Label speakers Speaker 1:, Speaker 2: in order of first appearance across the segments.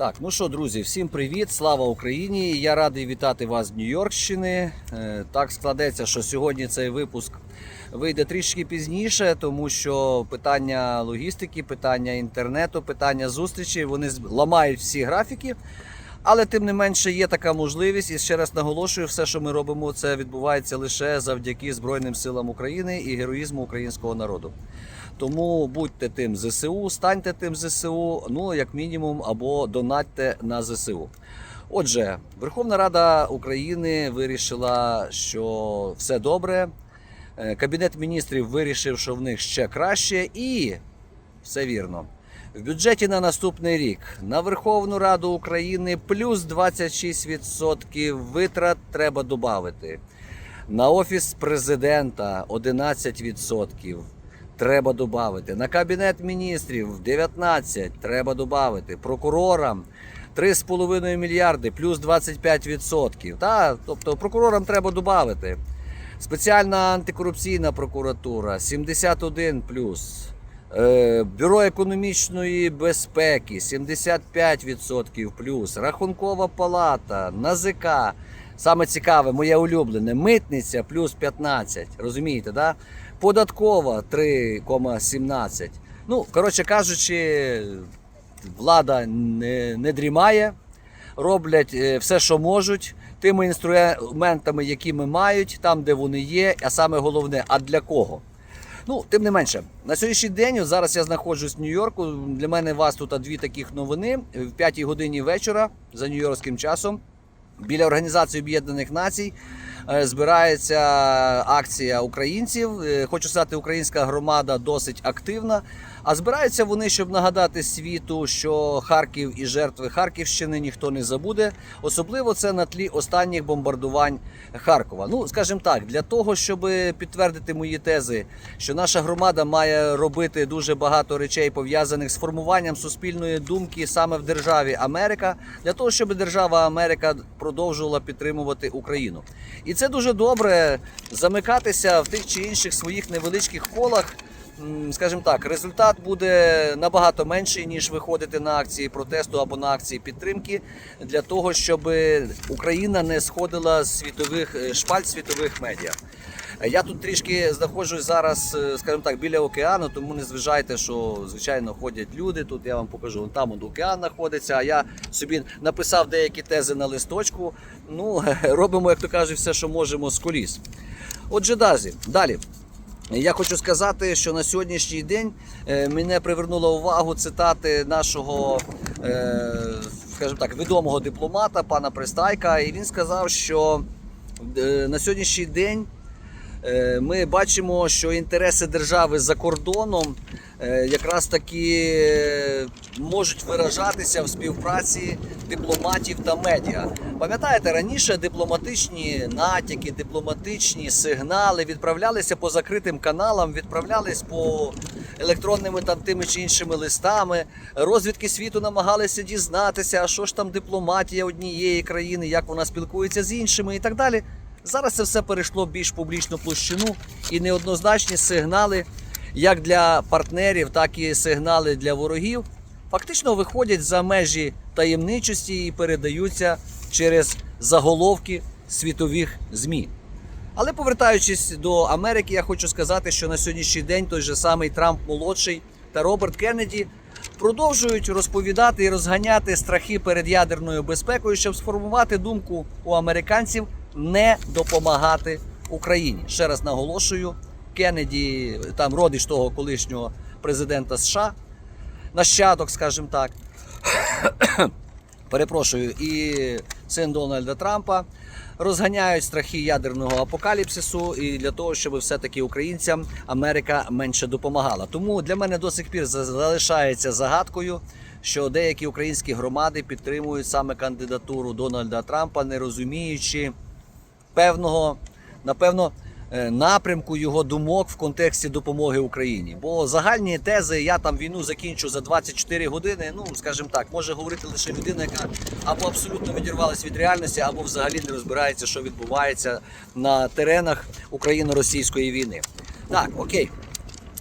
Speaker 1: Так, ну що, друзі, всім привіт, слава Україні! Я радий вітати вас з Нью-Йоркщини. Е, Так складеться, що сьогодні цей випуск вийде трішки пізніше, тому що питання логістики, питання інтернету, питання зустрічі вони ламають всі графіки. Але тим не менше є така можливість, і ще раз наголошую, все, що ми робимо, це відбувається лише завдяки Збройним силам України і героїзму українського народу. Тому будьте тим ЗСУ, станьте тим ЗСУ, ну як мінімум, або донатьте на ЗСУ. Отже, Верховна Рада України вирішила, що все добре. Е, Кабінет міністрів вирішив, що в них ще краще, і все вірно. В бюджеті на наступний рік на Верховну Раду України плюс 26% витрат треба додати. На офіс президента 11% треба додати. На кабінет міністрів 19% треба додати. Прокурорам 3,5 мільярди плюс 25%. Та, тобто прокурорам треба додати. Спеціальна антикорупційна прокуратура 71 плюс. Е, Бюро економічної безпеки 75% плюс. Рахункова палата, НАЗК. Саме цікаве, моє улюблене, митниця плюс 15. Розумієте, да? Податкова 3,17. Ну, коротше кажучи, влада не, не дрімає, роблять е, все, що можуть, тими інструментами, які ми мають, там, де вони є, а саме головне, а для кого? Ну, тим не менше, на сьогоднішній день, зараз я знаходжусь в Нью-Йорку. Для мене вас тут дві таких новини. В 5 годині вечора за нью-йоркським часом біля Організації Об'єднаних Націй е, збирається акція українців. Е, Хочу сказати, українська громада досить активна. А збираються вони, щоб нагадати світу, що Харків і жертви Харківщини ніхто не забуде. Особливо це на тлі останніх бомбардувань Харкова. Ну, скажімо так, для того, щоб підтвердити мої тези, що наша громада має робити дуже багато речей пов'язаних з формуванням суспільної думки саме в державі Америка, для того, щоб держава Америка продовжувала підтримувати Україну. І це дуже добре замикатися в тих чи інших своїх невеличких колах. Скажімо так, результат буде набагато менший, ніж виходити на акції протесту або на акції підтримки для того, щоб Україна не сходила з світових е, шпальт світових медіа. Я тут трішки знаходжусь зараз, е, скажімо так, біля океану, тому не зважайте, що звичайно ходять люди. Тут я вам покажу. Вон Там от океан знаходиться. А я собі написав деякі тези на листочку. Ну, робимо, як то кажуть, все, що можемо з коліс. Отже, далі. далі. Я хочу сказати, що на сьогоднішній день е, мене привернула увагу цитати нашого, е, скажімо так, відомого дипломата пана Пристайка. І він сказав, що е, на сьогоднішній день ми бачимо, що інтереси держави за кордоном е, якраз таки е, можуть виражатися в співпраці дипломатів та медіа. Пам'ятаєте, раніше дипломатичні натяки, дипломатичні сигнали відправлялися по закритим каналам, відправлялись по електронними там тими чи іншими листами. Розвідки світу намагалися дізнатися, а що ж там дипломатія однієї країни, як вона спілкується з іншими і так далі. Зараз це все перейшло в більш публічну площину і неоднозначні сигнали, як для партнерів, так і сигнали для ворогів, фактично виходять за межі таємничості і передаються через заголовки світових ЗМІ. Але повертаючись до Америки, я хочу сказати, що на сьогоднішній день той же самий Трамп молодший та Роберт Кеннеді продовжують розповідати і розганяти страхи перед ядерною безпекою, щоб сформувати думку у американців не допомагати Україні. Ще раз наголошую, Кеннеді, там родич того колишнього президента США, нащадок, скажімо так, перепрошую, і син Дональда Трампа розганяють страхи ядерного апокаліпсису і для того, щоб все-таки українцям Америка менше допомагала. Тому для мене до сих пір за- залишається загадкою, що деякі українські громади підтримують саме кандидатуру Дональда Трампа, не розуміючи певного, напевно, е, напрямку його думок в контексті допомоги Україні. Бо загальні тези я там війну закінчу за 24 години. Ну, скажімо так, може говорити лише людина, яка або абсолютно відірвалась від реальності, або взагалі не розбирається, що відбувається на теренах Україно-російської війни. Так, окей.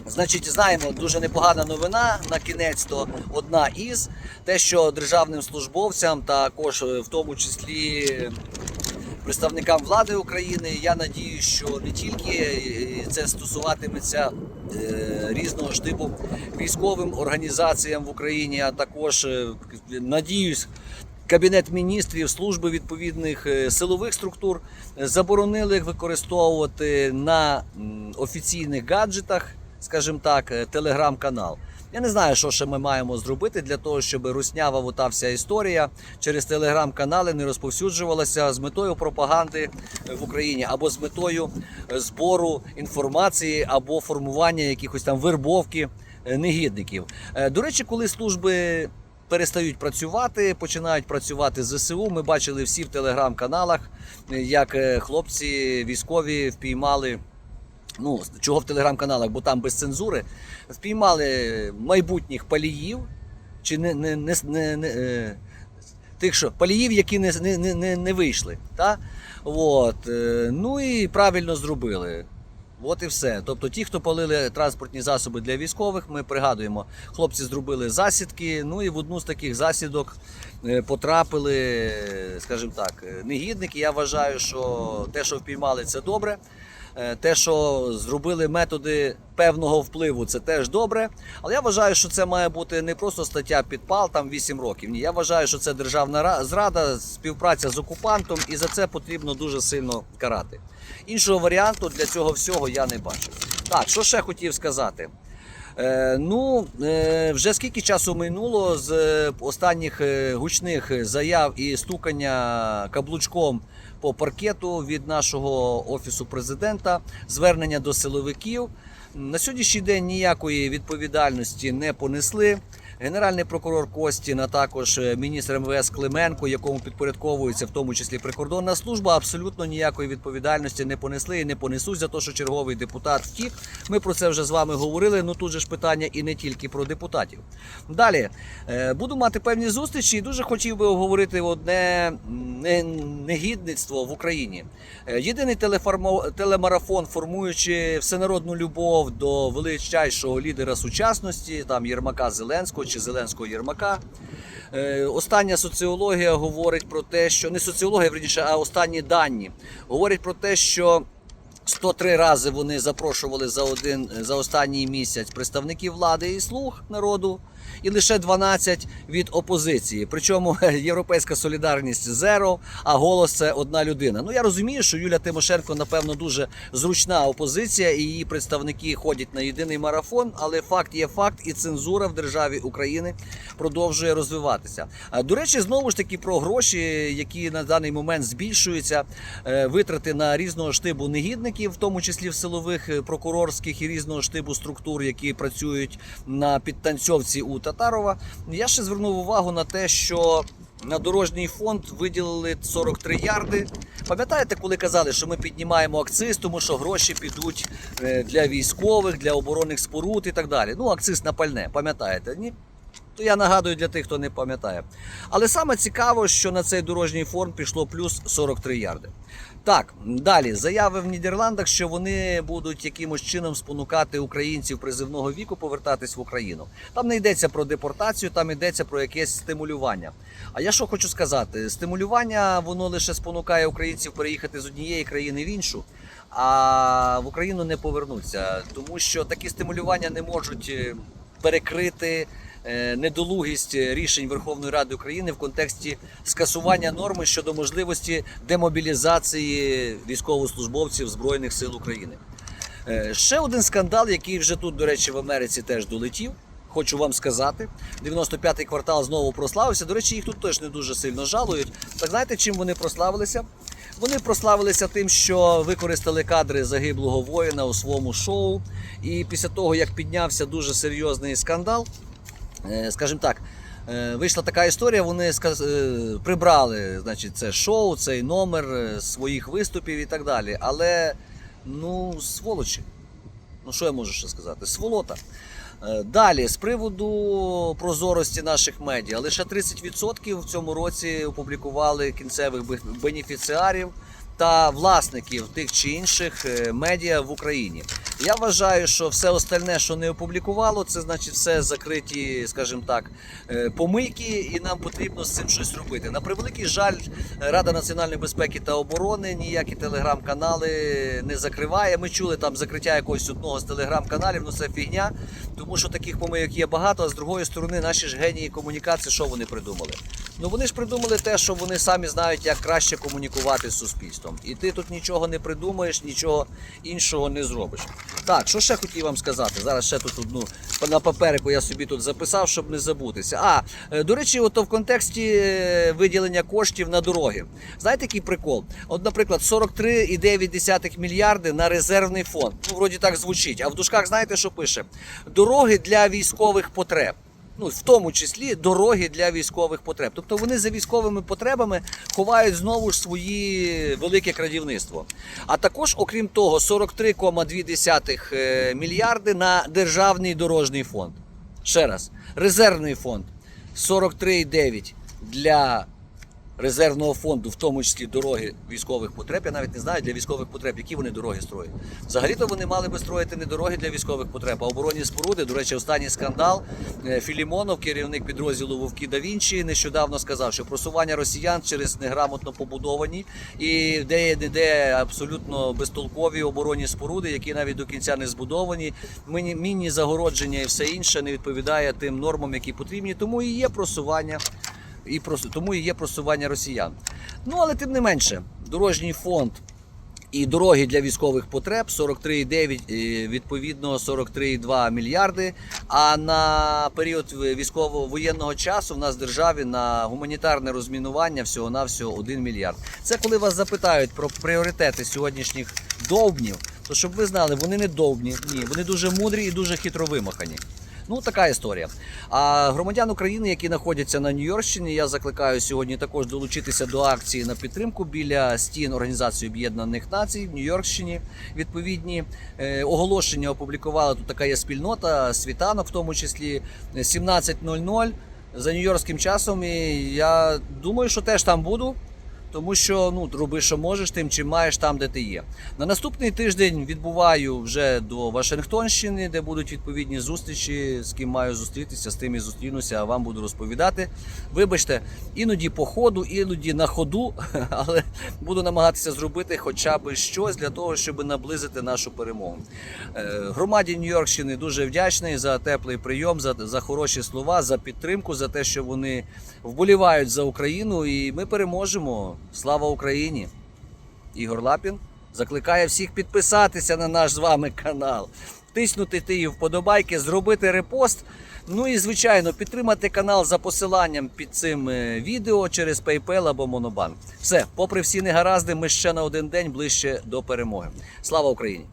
Speaker 1: Значить, знаємо, дуже непогана новина на кінець то одна із те, що державним службовцям, також е, в тому числі представникам влади України, я надію, що не тільки е, це стосуватиметься е, різного ж типу військовим організаціям в Україні, а також е, надіюсь. Кабінет міністрів, служби відповідних силових структур заборонили їх використовувати на офіційних гаджетах, скажімо так, телеграм-канал. Я не знаю, що ще ми маємо зробити для того, щоб руснява ота вся історія через телеграм-канали не розповсюджувалася з метою пропаганди в Україні або з метою е, збору інформації або формування якихось там вербовки е, негідників. Е, До речі, коли служби перестають працювати, починають працювати ЗСУ. Ми бачили всі в телеграм-каналах, як хлопці військові впіймали. Ну, чого в телеграм-каналах, бо там без цензури, впіймали майбутніх паліїв, чи не, не, не, не, не е, тих, що паліїв, які не, не, не, не, вийшли. Та? От. е, Ну і правильно зробили. От і все. Тобто ті, хто палили транспортні засоби для військових, ми пригадуємо, хлопці зробили засідки. Ну і в одну з таких засідок е, потрапили, скажімо так, негідники. Я вважаю, що те, що впіймали, це добре. Е, Те, що зробили методи певного впливу, це теж добре. Але я вважаю, що це має бути не просто стаття підпал, там 8 років. Ні, я вважаю, що це державна зрада, співпраця з окупантом, і за це потрібно дуже сильно карати. Іншого варіанту для цього всього я не бачу. Так, що ще хотів сказати? Е, ну, е, вже скільки часу минуло з останніх гучних заяв і стукання каблучком по паркету від нашого офісу президента, звернення до силовиків. На сьогоднішній день ніякої відповідальності не понесли. Генеральний прокурор Костін, а також е, міністр МВС Клименко, якому підпорядковується в тому числі прикордонна служба, абсолютно ніякої відповідальності не понесли і не понесуть за те, що черговий депутат втік. Ми про це вже з вами говорили. Ну тут же ж питання і не тільки про депутатів. Далі е, буду мати певні зустрічі, і дуже хотів би обговорити одне негідництво в Україні. Е, Єдиний телемарафон, формуючи всенародну любов до величайшого лідера сучасності, там Єрмака Зеленського чи Зеленського Єрмака. Е, Остання соціологія говорить про те, що не соціологія, верніше, а останні дані говорять про те, що 103 рази вони запрошували за один за останній місяць представників влади і слуг народу, і лише 12 від опозиції. Причому європейська солідарність зеро, а голос це одна людина. Ну я розумію, що Юля Тимошенко, напевно, дуже зручна опозиція, і її представники ходять на єдиний марафон. Але факт є факт, і цензура в державі України продовжує розвиватися. До речі, знову ж таки про гроші, які на даний момент збільшуються, е, витрати на різного штибу негідників, в тому числі в силових, е, прокурорських і різного штибу структур, які працюють на підтанцьовці у Татарова. Я ще звернув увагу на те, що на дорожній фонд виділили 43 ярди. Пам'ятаєте, коли казали, що ми піднімаємо акциз, тому що гроші підуть е, для військових, для оборонних споруд і так далі. Ну, акциз на пальне, пам'ятаєте? Ні? То я нагадую для тих, хто не пам'ятає. Але саме цікаво, що на цей дорожній фонд пішло плюс 43 ярди. Так, далі заяви в Нідерландах, що вони будуть якимось чином спонукати українців призивного віку повертатись в Україну. Там не йдеться про депортацію, там йдеться про якесь стимулювання. А я що хочу сказати: стимулювання воно лише спонукає українців переїхати з однієї країни в іншу, а в Україну не повернуться, тому що такі стимулювання не можуть е, перекрити недолугість рішень Верховної Ради України в контексті скасування норми щодо можливості демобілізації військовослужбовців Збройних сил України. Е, Ще один скандал, який вже тут, до речі, в Америці теж долетів. Хочу вам сказати, 95-й квартал знову прославився. До речі, їх тут теж не дуже сильно жалують. Так знаєте, чим вони прославилися? Вони прославилися тим, що використали кадри загиблого воїна у своєму шоу. І після того, як піднявся дуже серйозний скандал, е, скажімо так, е, вийшла така історія. Вони е, прибрали, значить, це шоу, цей номер е, своїх виступів і так далі. Але ну, сволочі. Ну, що я можу ще сказати? Сволота. Е, Далі, з приводу прозорості наших медіа, лише 30% в цьому році опублікували кінцевих бенефіціарів та власників тих чи інших е, медіа в Україні. Я вважаю, що все остальне, що не опублікувало, це значить все закриті, скажімо так, е, помийки, і нам потрібно з цим щось робити. На превеликий жаль, Рада національної безпеки та оборони ніякі телеграм-канали не закриває. Ми чули там закриття якогось одного з телеграм-каналів, ну це фігня, тому що таких помийок є багато. А з другої сторони, наші ж генії комунікації, що вони придумали? Ну вони ж придумали те, що вони самі знають, як краще комунікувати з суспільством. І ти тут нічого не придумаєш, нічого іншого не зробиш. Так, що ще хотів вам сказати? Зараз ще тут одну на паперику я собі тут записав, щоб не забутися. А, е, до речі, ото в контексті е, виділення коштів на дороги. Знаєте, який прикол? От, наприклад, 43,9 мільярди на резервний фонд. Ну, вроді так звучить. А в дужках знаєте, що пише? Дороги для військових потреб ну в тому числі дороги для військових потреб. Тобто вони за військовими потребами ховають знову ж свої велике крадівництво. А також, окрім того, 43,2 е, мільярди на державний дорожній фонд. Ще раз, резервний фонд 43,9 для резервного фонду, в тому числі дороги військових потреб. Я навіть не знаю для військових потреб, які вони дороги строять. Взагалі-то вони мали би строїти не дороги для військових потреб, а оборонні споруди. До речі, останній скандал Е, Філімонов, керівник підрозділу Вовки да Вінчі, нещодавно сказав, що просування росіян через неграмотно побудовані і де де абсолютно безтолкові оборонні споруди, які навіть до кінця не збудовані. Міні, загородження і все інше не відповідає тим нормам, які потрібні. Тому і є просування і просто тому і є просування росіян. Ну але тим не менше, дорожній фонд. І дороги для військових потреб 43,9, е, відповідно 43,2 мільярди. А на період військово-воєнного часу в нас в державі на гуманітарне розмінування всього навсього 1 мільярд. Це коли вас запитають про пріоритети сьогоднішніх довбнів, то щоб ви знали, вони не довбні, ні, вони дуже мудрі і дуже хитро вимахані. Ну, така історія. А громадян України, які знаходяться на Нью-Йоркщині, я закликаю сьогодні також долучитися до акції на підтримку біля стін Організації Об'єднаних Націй в Нью-Йоркщині. Відповідні е, оголошення опублікувала тут така є спільнота, світанок, в тому числі 17.00 за нью-йоркським часом. І я думаю, що теж там буду. Тому що ну роби, що можеш, тим чим маєш там, де ти є. На наступний тиждень відбуваю вже до Вашингтонщини, де будуть відповідні зустрічі, з ким маю зустрітися, з тим і зустрінуся, а вам буду розповідати. Вибачте, іноді по ходу, іноді на ходу, але буду намагатися зробити хоча б щось для того, щоб наблизити нашу перемогу. Е, Громаді Нью-Йоркщини дуже вдячний за теплий прийом, за, за хороші слова, за підтримку, за те, що вони вболівають за Україну, і ми переможемо. Слава Україні! Ігор Лапін закликає всіх підписатися на наш з вами канал, тиснути ті вподобайки, зробити репост. Ну і звичайно підтримати канал за посиланням під цим е, відео через PayPal або Monobank. Все, попри всі негаразди, ми ще на один день ближче до перемоги. Слава Україні!